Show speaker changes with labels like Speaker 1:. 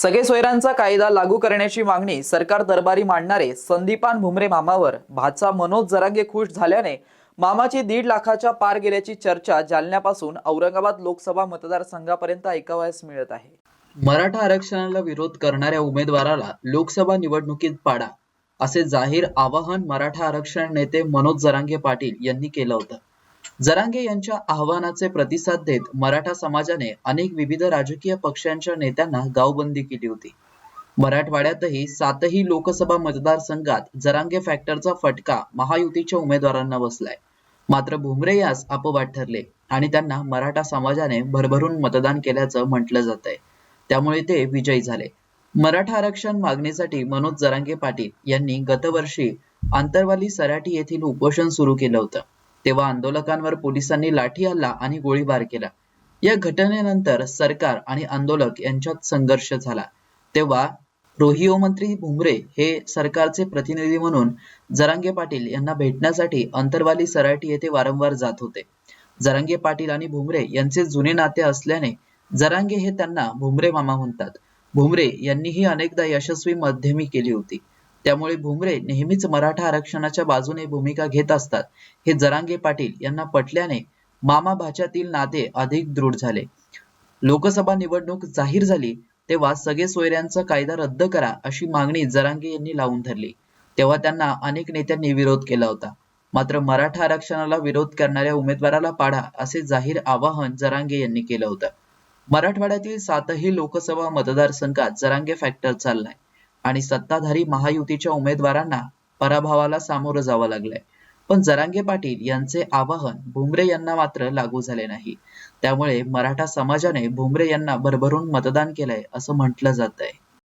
Speaker 1: सगळे सोयऱ्यांचा कायदा लागू करण्याची मागणी सरकार दरबारी मांडणारे संदीपान भुमरे मामावर. भाचा मनोज जरांगे खुश झाल्याने मामाची दीड लाखाच्या पार गेल्याची चर्चा जालन्यापासून औरंगाबाद लोकसभा मतदारसंघापर्यंत ऐकावयास मिळत आहे.
Speaker 2: मराठा आरक्षणाला विरोध करणाऱ्या उमेदवाराला लोकसभा निवडणुकीत पाडा असे जाहीर आवाहन मराठा आरक्षण नेते मनोज जरांगे पाटील यांनी केलं होतं. जरांगे यांच्या आव्हानाचे प्रतिसाद देत मराठा समाजाने अनेक विविध राजकीय पक्षांच्या नेत्यांना गावबंदी केली होती. मराठवाड्यातही सातही लोकसभा मतदारसंघात जरांगे फॅक्टरचा फटका महायुतीच्या उमेदवारांना बसलाय. मात्र भुमरे यास अपवाद ठरले आणि त्यांना मराठा समाजाने भरभरून मतदान केल्याचं म्हटलं जात आहे त्यामुळे ते विजयी झाले. मराठा आरक्षण मागणीसाठी मनोज जरांगे पाटील यांनी गतवर्षी आंतरवाली सराटी येथील उपोषण सुरू केलं होतं. तेव्हा आंदोलकांवर पोलिसांनी लाठी हल्ला आणि गोळीबार केला. या घटनेनंतर सरकार आणि आंदोलक यांच्यात संघर्ष झाला. तेव्हा रोहिओ मंत्री भुमरे हे सरकारचे प्रतिनिधी म्हणून जरांगे पाटील यांना भेटण्यासाठी अंतरवाली सराटी येथे वारंवार जात होते. जरांगे पाटील आणि भुमरे यांचे जुने नाते असल्याने जरांगे हे त्यांना भुमरे मामा म्हणतात. भुमरे यांनीही अनेकदा यशस्वी मध्यमी केली होती. त्यामुळे भुमरे नेहमीच मराठा आरक्षणाच्या बाजूने भूमिका घेत असतात. हे जरांगे पाटील यांना पटल्याने मामा भाच्यातील नाते अधिक दृढ झाले. लोकसभा निवडणूक जाहीर झाली तेव्हा सगळे सोयऱ्यांचा कायदा रद्द करा अशी मागणी जरांगे यांनी लावून धरली. तेव्हा त्यांना अनेक नेत्यांनी विरोध केला होता. मात्र मराठा आरक्षणाला विरोध करणाऱ्या उमेदवाराला पाडा असे जाहीर आवाहन जरांगे यांनी केलं होतं. मराठवाड्यातील सातही लोकसभा मतदारसंघात जरांगे फॅक्टर चाललाय. आणि सत्ताधारी महायुतीच्या उमेदवारांना पराभवाला सामोरं जावं लागलंय. पण जरांगे पाटील यांचे आवाहन भुमरे यांना मात्र लागू झाले नाही. त्यामुळे मराठा समाजाने भुमरे यांना भरभरून मतदान केलंय असं म्हटलं जात आहे